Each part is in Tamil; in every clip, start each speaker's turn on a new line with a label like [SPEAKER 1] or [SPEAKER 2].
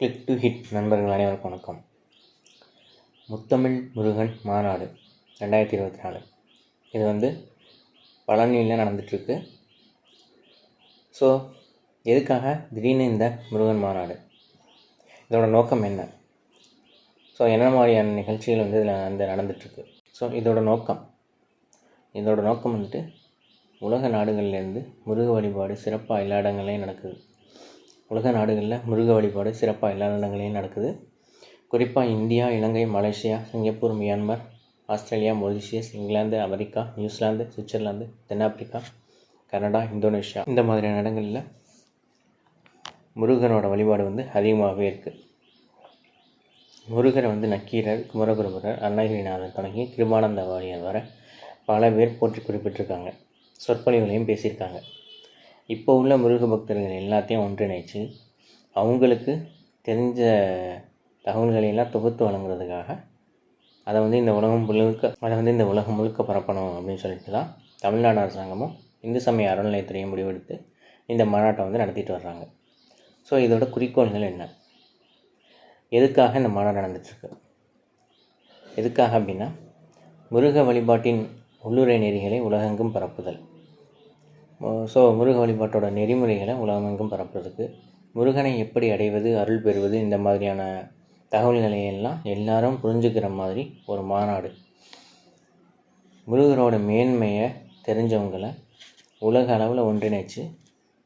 [SPEAKER 1] கிளிக் டு ஹிட் நண்பர்கள் அனைவருக்கும் வணக்கம். முத்தமிழ் முருகன் மாநாடு ரெண்டாயிரத்தி இருபத்தி நாலு. இது வந்து பழனியில் நடந்துகிட்ருக்கு ஸோ எதுக்காக திடீர்னு இந்த முருகன் மாநாடு? இதோட நோக்கம் என்ன? ஸோ என்ன மாதிரியான நிகழ்ச்சிகள் வந்து இதில் வந்து நடந்துகிட்ருக்கு ஸோ இதோட நோக்கம். இதோட நோக்கம் வந்துட்டு உலக நாடுகள்லேருந்து முருக வழிபாடு சிறப்பாக எல்லா இடங்கள்லையும் நடக்குது. உலக நாடுகளில் முருக வழிபாடு சிறப்பாக எல்லா இடங்களையும் நடக்குது. குறிப்பாக India Ilangai Malaysia Singapore Myanmar Australia Mauritius England America New Zealand Switzerland தென்னாப்பிரிக்கா கனடா இந்தோனேஷியா. இந்த மாதிரியான இடங்களில் முருகனோட வழிபாடு வந்து அதிகமாகவே இருக்குது முருகரை வந்து நக்கீரர் குமரகுருபரர் அன்னகிரிநாதன் தொடங்கி கிருபானந்த வாரியர் வர பல பேர் போற்றி குறிப்பிட்டிருக்காங்க. சொற்பொழிவுகளையும் பேசியிருக்காங்க. இப்போ உள்ள முருக பக்தர்கள் எல்லாத்தையும் ஒன்றிணைச்சு அவங்களுக்கு தெரிஞ்ச தகவல்களையெல்லாம் தொகுத்து வழங்குறதுக்காக அதை வந்து இந்த உலகம் முழுக்க அதை வந்து இந்த உலகம் முழுக்க பரப்பணும் அப்படின்னு சொல்லிட்டு தான் தமிழ்நாடு அரசாங்கமும் இந்து சமய அறநிலையத்துறையும் முடிவெடுத்து இந்த மாநாட்டை வந்து நடத்திட்டு வர்றாங்க. ஸோ இதோட குறிக்கோள்கள் என்ன? எதுக்காக இந்த மாநாடு நடந்துட்டுருக்கு? எதுக்காக அப்படின்னா முருக வழிபாட்டின் உள்ளுரை நெறிகளை உலகெங்கும் பரப்புதல். ஸோ முருக வழிபாட்டோட நெறிமுறைகளை உலகமெங்கும் பரப்புறதுக்கு முருகனை எப்படி அடைவது அருள் பெறுவது இந்த மாதிரியான தகவல்களை எல்லாம் எல்லாரும் புரிஞ்சுக்கிற மாதிரி ஒரு மாநாடு. முருகரோட மேன்மையை தெரிஞ்சவங்களை உலக அளவில் ஒன்றிணைச்சு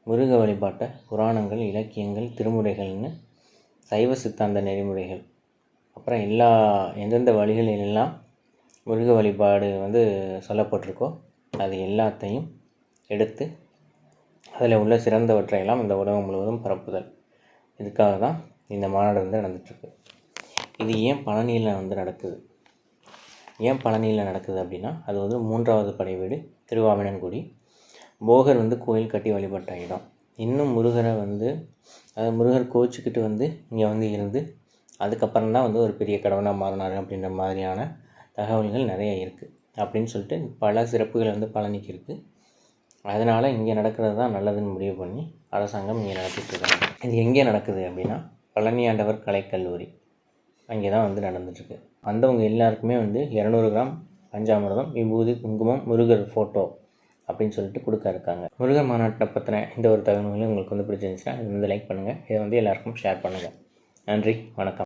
[SPEAKER 1] முருக வழிபாட்டை புராணங்கள் இலக்கியங்கள் திருமுறைகள்னு சைவ சித்தாந்த நெறிமுறைகள். அப்புறம் எல்லா எந்தெந்த வழிகளிலெல்லாம் முருக வழிபாடு வந்து சொல்லப்பட்டிருக்கோ அது எல்லாத்தையும் எடுத்து அதில் உள்ள சிறந்தவற்றையெல்லாம் இந்த உலகம் முழுவதும் பரப்புதல். இதுக்காக தான் இந்த மாநாடு வந்து நடந்துகிட்ருக்கு இது ஏன் பழனியில் வந்து நடக்குது? ஏன் பழனியில் நடக்குது அப்படின்னா அது வந்து மூன்றாவது படை வீடு திருவாவினன்குடி போகர் வந்து கோயில் கட்டி வழிபட்ட இடம். இன்னும் முருகரை வந்து அது முருகர் கோச்சிக்கிட்டு வந்து இங்கே வந்து இருந்து அதுக்கப்புறம் தான் வந்து ஒரு பெரிய கடவுளாக மாறினார் அப்படின்ற மாதிரியான தகவல்கள் நிறைய இருக்குது அப்படின்னு சொல்லிட்டு பல சிறப்புகள் வந்து பழனிக்கு இருக்குது அதனால் இங்கே நடக்கிறது தான் நல்லதுன்னு முடிவு பண்ணி அரசாங்கம் இங்கே நடத்திட்டுருக்காங்க. இது எங்கே நடக்குது அப்படின்னா பழனியாண்டவர் கலைக்கல்லூரி. அங்கே தான் வந்து நடந்துட்டுருக்கு. வந்தவங்க எல்லாருக்குமே வந்து இரநூறு கிராம் பஞ்சாமிரதம் விபூதி குங்குமம் முருகர் ஃபோட்டோ அப்படின்னு சொல்லிட்டு கொடுக்க இருக்காங்க. முருகர் மாநாட்டை பற்றின இந்த ஒரு தகவல்களும் உங்களுக்கு வந்து பிடிச்சிருந்துச்சுன்னா இது வந்து லைக் பண்ணுங்கள் இதை வந்து எல்லாருக்கும் ஷேர் பண்ணுங்கள் நன்றி வணக்கம்.